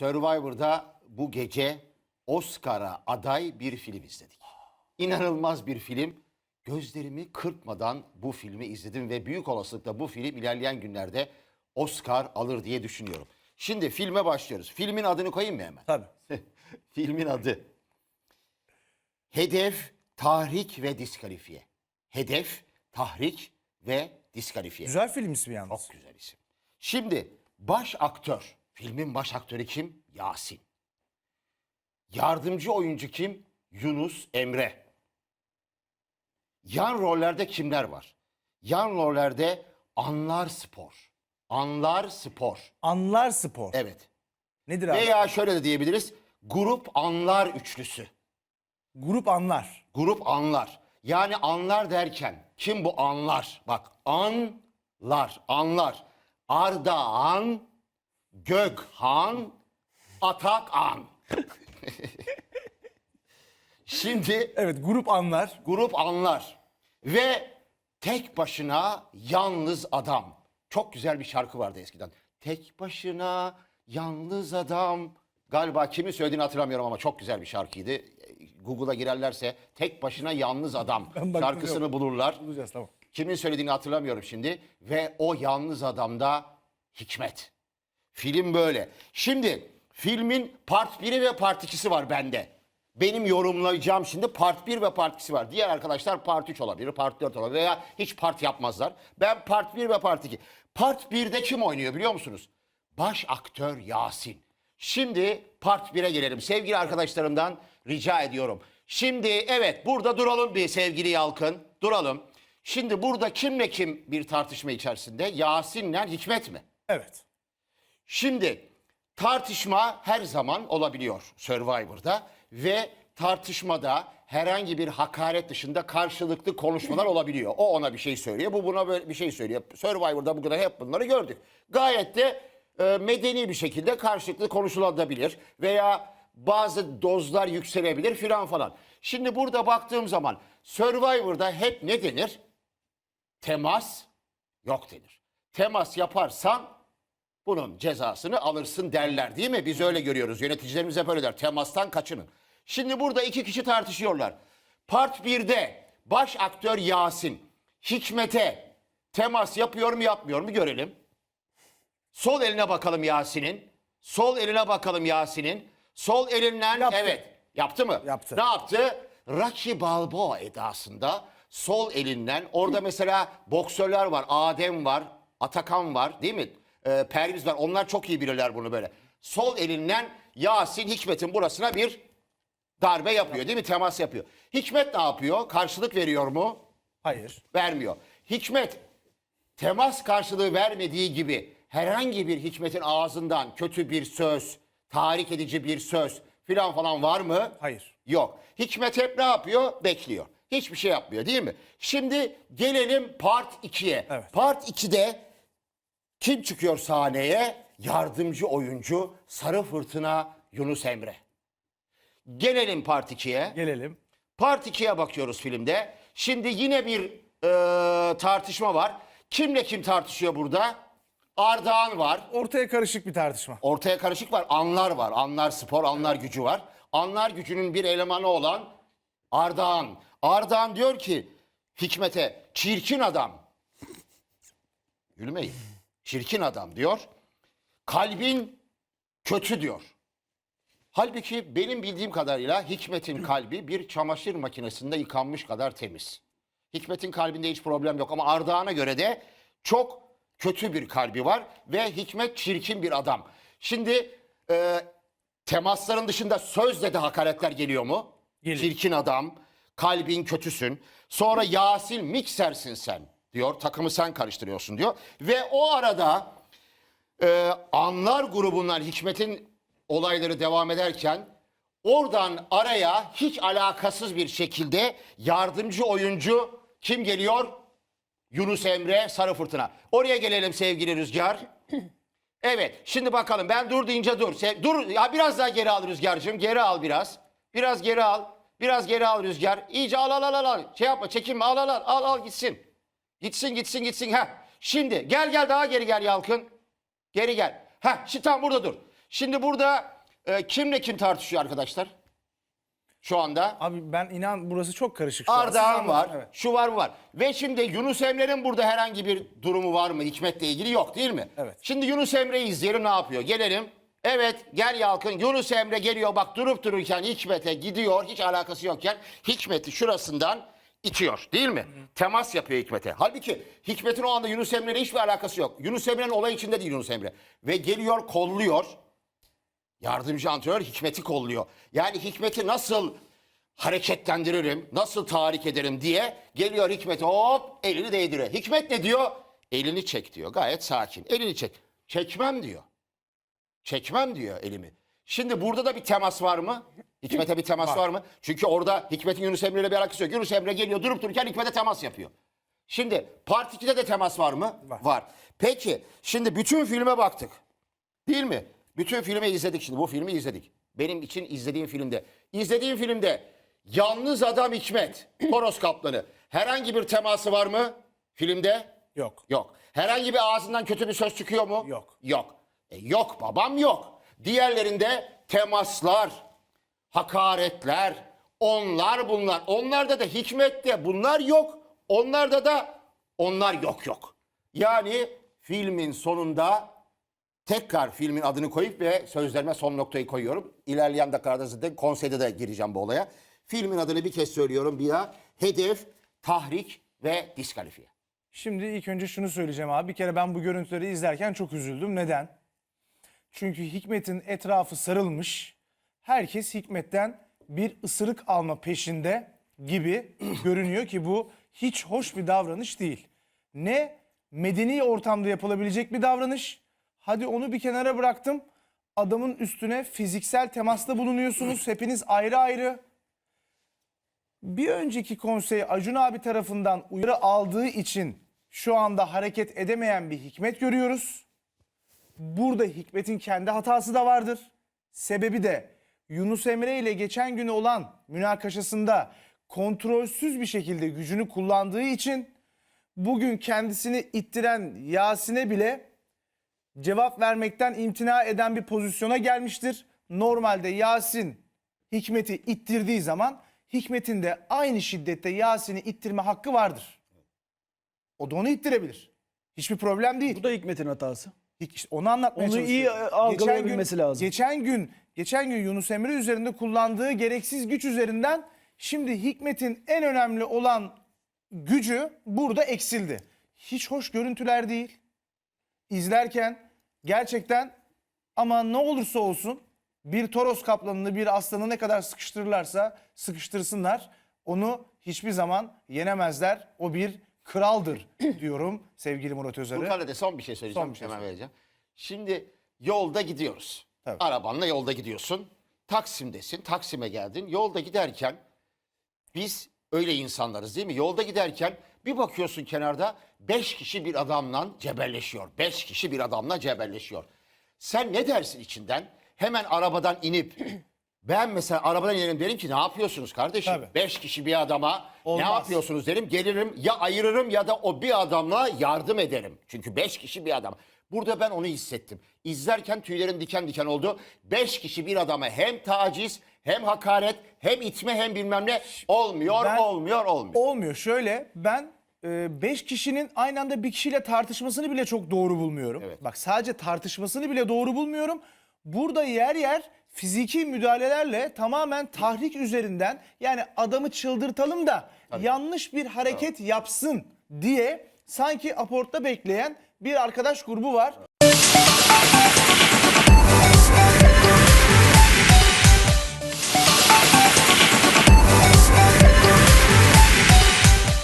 Survivor'da bu gece Oscar'a aday bir film izledik. İnanılmaz bir film. Gözlerimi kırpmadan bu filmi izledim ve büyük olasılıkla bu film ilerleyen günlerde Oscar alır diye düşünüyorum. Şimdi filme başlıyoruz. Filmin adını koyayım mı hemen? Tabii. Filmin adı. Hedef, tahrik ve diskalifiye. Hedef, tahrik ve diskalifiye. Güzel film ismi yalnız. Çok güzel isim. Şimdi baş aktör. Filmin baş aktörü kim? Yasin. Yardımcı oyuncu kim? Yunus Emre. Yan rollerde kimler var? Yan rollerde Anlar Spor. Anlar Spor. Anlar Spor. Evet. Nedir abi? Veya şöyle de diyebiliriz. Grup Anlar üçlüsü. Grup Anlar. Grup anlar. Yani anlar derken kim bu anlar? Bak anlar, anlar. Ardahan, Gökhan, Atakan. Şimdi Evet grup Anlar. grup anlar ve tek başına yalnız adam. Çok güzel bir şarkı vardı eskiden. Tek başına yalnız adam. Galiba kimin söylediğini hatırlamıyorum ama çok güzel bir şarkıydı. Google'a girerlerse tek başına yalnız adam Ben şarkısını bulurlar. Bulacağız tamam. Kimin söylediğini hatırlamıyorum şimdi. Ve o yalnız adamda Hikmet. Film böyle. Şimdi filmin part 1'i ve part 2'si var bende. Benim yorumlayacağım şimdi part 1 ve part 2'si var. Diğer arkadaşlar part 3 olabilir, part 4 olabilir veya hiç part yapmazlar. Ben part 1 ve part 2. Part 1'de kim oynuyor biliyor musunuz? Baş aktör Yasin. Şimdi part 1'e gelelim. Sevgili arkadaşlarımdan rica ediyorum. Şimdi evet burada duralım bir sevgili Yalkın. Duralım. Şimdi burada kimle kim bir tartışma içerisinde? Yasin'le Hikmet mi? Evet. Şimdi tartışma her zaman olabiliyor Survivor'da ve tartışmada herhangi bir hakaret dışında karşılıklı konuşmalar olabiliyor. O ona bir şey söylüyor, bu buna böyle bir şey söylüyor. Survivor'da bugüne hep bunları gördük. Gayet de e, medeni bir şekilde karşılıklı konuşulabilir veya bazı dozlar yükselebilir filan falan. Şimdi burada baktığım zaman Survivor'da hep ne denir? Temas yok denir. Temas yaparsan bunun cezasını alırsın derler değil mi? Biz öyle görüyoruz. Yöneticilerimiz hep öyle der. Temastan kaçının. Şimdi burada iki kişi tartışıyorlar. Part 1'de baş aktör Yasin Hikmet'e temas yapıyor mu yapmıyor mu görelim. Sol eline bakalım Yasin'in. Sol eline bakalım Yasin'in. Sol elinden Yaptı. evet yaptı mı? Yaptı. Ne yaptı? Rocky Balboa edasında sol elinden orada mesela boksörler var. Adem var, Atakan var değil mi? Ee, Perviz var. Onlar çok iyi bilirler bunu böyle. Sol elinden Yasin Hikmet'in burasına bir darbe yapıyor değil mi? Temas yapıyor. Hikmet ne yapıyor? Karşılık veriyor mu? Hayır. Vermiyor. Hikmet temas karşılığı vermediği gibi herhangi bir Hikmet'in ağzından kötü bir söz, tahrik edici bir söz filan falan var mı? Hayır. Yok. Hikmet hep ne yapıyor? Bekliyor. Hiçbir şey yapmıyor değil mi? Şimdi gelelim part 2'ye. Evet. Part 2'de kim çıkıyor sahneye? Yardımcı oyuncu Sarı Fırtına Yunus Emre. Gelelim part 2'ye. Gelelim. Part 2'ye bakıyoruz filmde. Şimdi yine bir e, tartışma var. Kimle kim tartışıyor burada? Ardahan var. Ortaya karışık bir tartışma. Ortaya karışık var. Anlar var. Anlar spor, anlar gücü var. Anlar gücünün bir elemanı olan Ardahan. Ardahan diyor ki Hikmet'e çirkin adam. Gülmeyin. Çirkin adam diyor. Kalbin kötü diyor. Halbuki benim bildiğim kadarıyla Hikmet'in kalbi bir çamaşır makinesinde yıkanmış kadar temiz. Hikmet'in kalbinde hiç problem yok ama Ardahan'a göre de çok kötü bir kalbi var ve Hikmet çirkin bir adam. Şimdi e, temasların dışında sözle de hakaretler geliyor mu? Geliyor. Çirkin adam, kalbin kötüsün. Sonra Yasin miksersin sen diyor. Takımı sen karıştırıyorsun diyor. Ve o arada e, Anlar grubundan Hikmet'in olayları devam ederken oradan araya hiç alakasız bir şekilde yardımcı oyuncu kim geliyor? Yunus Emre Sarı Fırtına. Oraya gelelim sevgili Rüzgar. Evet şimdi bakalım ben dur deyince dur. Se- dur ya biraz daha geri al Rüzgar'cığım geri al biraz. Biraz geri al. Biraz geri al Rüzgar. İyice al al al al. Şey yapma çekinme al al al al al gitsin. Gitsin gitsin gitsin. Ha. Şimdi gel gel daha geri gel Yalkın. Geri gel. Ha şimdi tam burada dur. Şimdi burada e, kimle kim tartışıyor arkadaşlar? Şu anda Abi ben inan burası çok karışık şu Ardahan var, Evet. şu var bu var. Ve şimdi Yunus Emre'nin burada herhangi bir durumu var mı? Hikmet'le ilgili yok değil mi? Evet. Şimdi Yunus Emre'yi izleyelim ne yapıyor? Gelelim. Evet gel Yalkın Yunus Emre geliyor bak durup dururken Hikmet'e gidiyor hiç alakası yokken Hikmet'i şurasından itiyor değil mi? Temas yapıyor Hikmet'e. Halbuki Hikmet'in o anda Yunus Emre'yle hiçbir alakası yok. Yunus Emre'nin olay içinde değil Yunus Emre. Ve geliyor kolluyor. Yardımcı antrenör Hikmet'i kolluyor. Yani Hikmet'i nasıl hareketlendiririm, nasıl tahrik ederim diye geliyor Hikmet hop elini değdiriyor. Hikmet ne diyor? Elini çek diyor. Gayet sakin. Elini çek. Çekmem diyor. Çekmem diyor elimi. Şimdi burada da bir temas var mı? Hikmet'e bir temas var. mı? Çünkü orada Hikmet'in Yunus Emre ile bir alakası yok. Yunus Emre geliyor durup dururken Hikmet'e temas yapıyor. Şimdi Part 2'de de temas var mı? Var. Peki şimdi bütün filme baktık. Değil mi? Bütün filmi izledik şimdi. Bu filmi izledik. Benim için izlediğim filmde. İzlediğim filmde yalnız adam Hikmet, Toros Kaplanı. Herhangi bir teması var mı filmde? Yok. Yok. Herhangi bir ağzından kötü bir söz çıkıyor mu? Yok. Yok. E, yok babam yok. Diğerlerinde temaslar, hakaretler, onlar bunlar. Onlarda da hikmette bunlar yok. Onlarda da onlar yok yok. Yani filmin sonunda tekrar filmin adını koyup ve sözlerime son noktayı koyuyorum. İlerleyen dakikalarda zaten konseyde de gireceğim bu olaya. Filmin adını bir kez söylüyorum bir daha. Hedef, tahrik ve diskalifiye. Şimdi ilk önce şunu söyleyeceğim abi. Bir kere ben bu görüntüleri izlerken çok üzüldüm. Neden? Çünkü Hikmet'in etrafı sarılmış. Herkes Hikmet'ten bir ısırık alma peşinde gibi görünüyor ki bu hiç hoş bir davranış değil. Ne medeni ortamda yapılabilecek bir davranış. Hadi onu bir kenara bıraktım. Adamın üstüne fiziksel temasta bulunuyorsunuz. Hepiniz ayrı ayrı. Bir önceki konsey Acun abi tarafından uyarı aldığı için şu anda hareket edemeyen bir hikmet görüyoruz. Burada hikmetin kendi hatası da vardır. Sebebi de Yunus Emre ile geçen gün olan münakaşasında kontrolsüz bir şekilde gücünü kullandığı için bugün kendisini ittiren Yasin'e bile cevap vermekten imtina eden bir pozisyona gelmiştir. Normalde Yasin Hikmet'i ittirdiği zaman Hikmet'in de aynı şiddette Yasin'i ittirme hakkı vardır. O da onu ittirebilir. Hiçbir problem değil. Bu da Hikmet'in hatası. İşte onu anlatmaya Onu iyi, çalışıyorum. e, algılayabilmesi gün, lazım. Geçen gün, geçen gün Yunus Emre üzerinde kullandığı gereksiz güç üzerinden şimdi Hikmet'in en önemli olan gücü burada eksildi. Hiç hoş görüntüler değil. İzlerken gerçekten ama ne olursa olsun bir Toros kaplanını bir aslanı ne kadar sıkıştırırlarsa sıkıştırsınlar onu hiçbir zaman yenemezler. O bir kraldır diyorum sevgili Murat Özarı. Furkan'la de son bir şey söyleyeceğim. Son bir şey Hemen söyle. vereceğim. Şimdi yolda gidiyoruz. Tabii. Arabanla yolda gidiyorsun. Taksim'desin. Taksim'e geldin. Yolda giderken biz öyle insanlarız değil mi? Yolda giderken bir bakıyorsun kenarda beş kişi bir adamla cebelleşiyor. Beş kişi bir adamla cebelleşiyor. Sen ne dersin içinden? Hemen arabadan inip ben mesela arabadan inerim derim ki ne yapıyorsunuz kardeşim? Tabii. Beş kişi bir adama Olmaz. ne yapıyorsunuz derim. Gelirim ya ayırırım ya da o bir adamla yardım ederim. Çünkü beş kişi bir adam. Burada ben onu hissettim. İzlerken tüylerim diken diken oldu. Beş kişi bir adama hem taciz hem hakaret hem itme hem bilmem ne olmuyor Ben- olmuyor olmuyor. Olmuyor. Şöyle ben 5 kişinin aynı anda bir kişiyle tartışmasını bile çok doğru bulmuyorum. Evet. Bak sadece tartışmasını bile doğru bulmuyorum. Burada yer yer fiziki müdahalelerle tamamen tahrik üzerinden yani adamı çıldırtalım da yanlış bir hareket yapsın diye sanki aportta bekleyen bir arkadaş grubu var.